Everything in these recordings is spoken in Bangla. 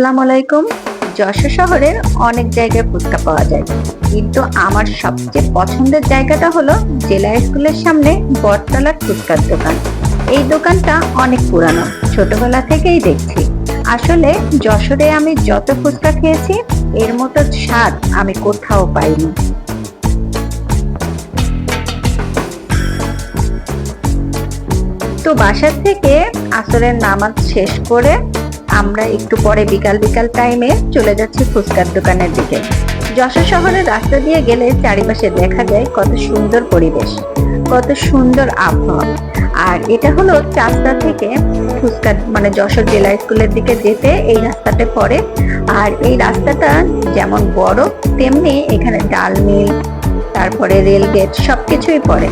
আসসালামু আলাইকুম যশোর শহরের অনেক জায়গায় ফুচকা পাওয়া যায়। কিন্তু আমার সবচেয়ে পছন্দের জায়গাটা হলো জেলা স্কুলের সামনে বটতলার ফুচকার দোকান। এই দোকানটা অনেক পুরানো, ছোটবেলা থেকেই দেখছি। আসলে যশোরে আমি যত ফুচকা খেয়েছি, এর মতো স্বাদ আমি কোথাও পাইনি। তো বাসার থেকে আসরের নামাজ শেষ করে আমরা একটু পরে বিকাল বিকাল টাইমে চলে যাচ্ছি ফুচকার দোকানের দিকে। যশোর শহরের রাস্তা দিয়ে গেলে চারিপাশে দেখা যায় কত সুন্দর পরিবেশ, কত সুন্দর আবহাওয়া। আর এটা হলো চাষটা থেকে ফুচকা মানে যশোর জেলা স্কুলের দিকে যেতে এই রাস্তাতে পড়ে। আর এই রাস্তাটা যেমন বড়, তেমনি এখানে ডাল মিল, তারপরে রেল গেট, সবকিছুই পড়ে।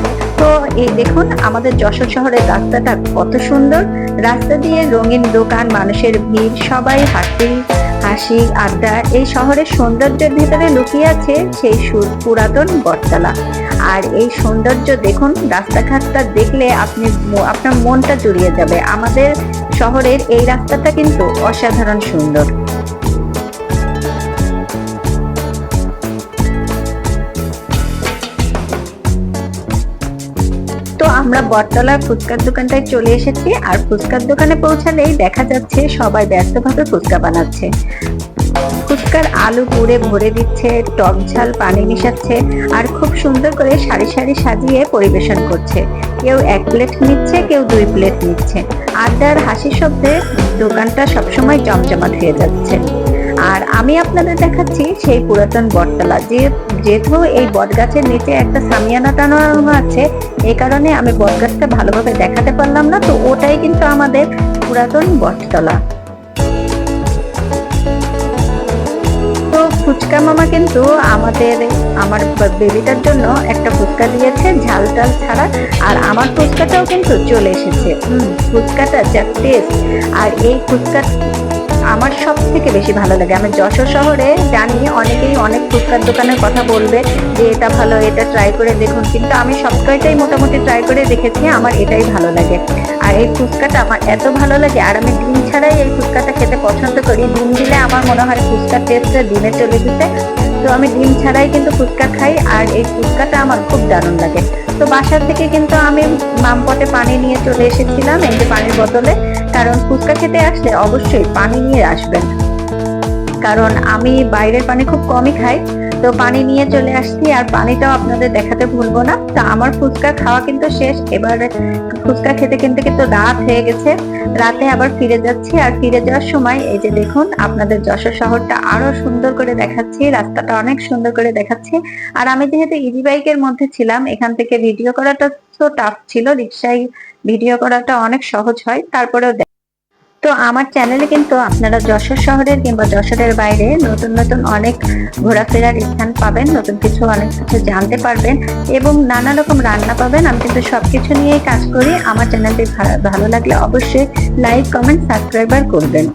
এই দেখুন, আমাদের যশোর শহরের রাস্তাটা কত সুন্দর। রাস্তা দিয়ে রঙিন দোকান, মানুষের ভিড়, সবাই হাসি হাসি, আড্ডা। এই শহরের সৌন্দর্যের ভিতরে লুকিয়ে আছে সেই সুর পুরাতন বটতলা। আর এই সৌন্দর্য দেখুন, রাস্তাঘাটটা দেখলে আপনি আপনার মনটা জুড়িয়ে যাবে। আমাদের শহরের এই রাস্তাটা কিন্তু অসাধারণ সুন্দর। আমরা বটতলার ফুচকার দোকানটায় চলে এসেছি আর ফুচকার দোকানে পৌঁছালেই দেখা যাচ্ছে সবাই ব্যস্তভাবে ফুচকা বানাচ্ছে। ফুচকার আলু পুড়ে ভরে দিচ্ছে, টক ঝাল, পানি মিশাচ্ছে আর খুব সুন্দর করে সারি সারি সাজিয়ে পরিবেশন করছে। কেউ এক প্লেট নিচ্ছে, কেউ দুই প্লেট নিচ্ছে। আড্ডার হাসি শব্দে দোকানটা সবসময় জমজমাট হয়ে যাচ্ছে। আর আমি আপনাদের দেখাচ্ছি সেই পুরাতন বটতলা। যে যেহেতু এই বটগাছের নিচে একটা সামিয়ানা টানানো আছে, এই কারণে আমি বটগাছটা ভালোভাবে দেখাতে পারলাম না, তো ওটাই কিন্তু আমাদের পুরাতন বটতলা। তো ফুচকা মামা কিন্তু আমাদের আমার বেবিটার জন্য একটা ফুচকা দিয়েছে, ঝাল টাল ছাড়া, আর আমার ফুচকাটাও কিন্তু চলে এসেছে। ফুচকাটা যা টেস্ট। আর এই ফুচকা আমার সব থেকে বেশি ভালো লাগে। আমি যশোর শহরে জানি অনেকেই অনেক ফুচকার দোকানের কথা বলবে যে এটা ভালো, এটা ট্রাই করে দেখুন। কিন্তু আমি সবকয়টাই মোটামুটি ট্রাই করে দেখেছি, আমার এটাই ভালো লাগে। আর এই ফুচকাটা আমার এত ভালো লাগে, আর আমি ডিম ছাড়াই এই ফুচকাটা খেতে পছন্দ করি। ডিম দিলে আমার মনে হয় ফুচকার টেস্টটা ডিমে চলে যেতে। তো আমি ডিম ছাড়াই কিন্তু ফুচকা খাই, আর এই ফুচকাটা আমার খুব দারুণ লাগে। তো বাসার থেকে কিন্তু আমি মামপটে পানি নিয়ে চলে এসেছিলাম, এই যে পানির বোতলে কারণ ফুচকা খেতে আসলে অবশ্যই পানি নিয়ে আসবেন। কারণ আমি বাইরের পানি খুব কমই খাই, তো পানি নিয়ে চলে আসছি আর পানিটাও আপনাদের দেখাতে ভুলবো না। তো আমার ফুচকা খাওয়া কিন্তু শেষ, এবার ফুচকা খেতে কিন্তু কিন্তু রাত হয়ে গেছে। রাতে আবার ফিরে যাচ্ছি আর ফিরে যাওয়ার সময় এই যে দেখুন, আপনাদের যশোর শহরটা আরও সুন্দর করে দেখাচ্ছি, রাস্তাটা অনেক সুন্দর করে দেখাচ্ছি। আর আমি যেহেতু ইজি বাইকের মধ্যে ছিলাম, এখান থেকে ভিডিও করাটা তো টাফ ছিল, রিক্সায় ভিডিও করাটা অনেক সহজ হয়, তারপরেও তো আমার চ্যানেলে কিন্তু আপনারা যশোর শহরের কিংবা যশোরের বাইরে নতুন নতুন অনেক ঘোরাফেরার স্থান পাবেন, নতুন কিছু অনেক কিছু জানতে পারবেন এবং নানা রকম রান্না পাবেন। আমি কিন্তু সব কিছু নিয়েই কাজ করি। আমার চ্যানেলটি ভালো লাগলে অবশ্যই লাইক কমেন্ট সাবস্ক্রাইবার করবেন।